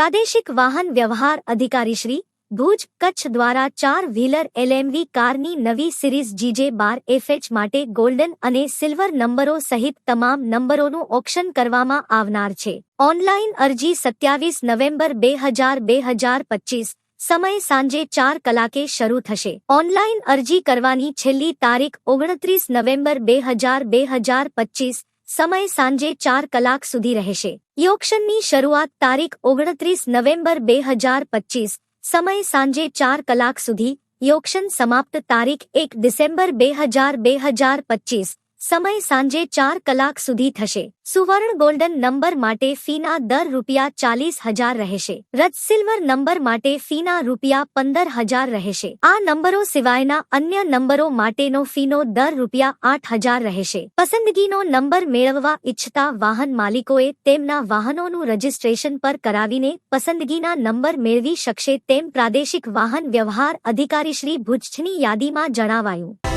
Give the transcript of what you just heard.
પ્રાદેશિક વાહન વ્યવહાર અધિકારી શ્રી ભુજ કચ્છ દ્વારા ચાર વ્હીલર એલએમવી કારની નવી સિરીઝ જીજે બાર એફએચ માટે ગોલ્ડન અને સિલ્વર નંબરો સહિત તમામ નંબરોનું ઓક્શન કરવામાં આવનાર છે. ઓનલાઈન અરજી સત્યાવીસ નવેમ્બર બે હજાર બે હજાર પચીસ, સમય સાંજે ચાર કલાકે શરૂ થશે. ઓનલાઈન અરજી કરવાની છેલ્લી તારીખ ઓગણત્રીસ નવેમ્બર બે હજાર બે હજાર પચીસ સમય સાંજે ચાર કલાક સુધી રહેશે. યોક્શનની શરૂઆત તારીખ ઓગણત્રીસ નવેમ્બર બે હજાર પચીસ. સમય સાંજે ચાર કલાક સુધી યોક્શન સમાપ્ત તારીખ એક ડિસેમ્બર બે હજાર બે હજાર પચીસ. સમય સાંજે ચાર કલાક સુધી થશે. સુવર્ણ ગોલ્ડન નંબર માટે ફીના દર રૂપિયા ચાલીસ હજાર રહેશે. રજ સિલ્વર નંબર માટે ફીના રૂપિયા પંદર હજાર રહેશે. આ નંબરો સિવાયના અન્ય નંબરો માટેનો ફીનો દર રૂપિયા આઠ હજાર રહેશે. પસંદગીનો નંબર મેળવવા ઇચ્છતા વાહન માલિકોએ તેમના વાહનોનું રજીસ્ટ્રેશન પર કરાવીને પસંદગીના નંબર મેળવી શકશે તેમ પ્રાદેશિક વાહન વ્યવહાર અધિકારી શ્રી ભુજની યાદીમાં જણાવાયું.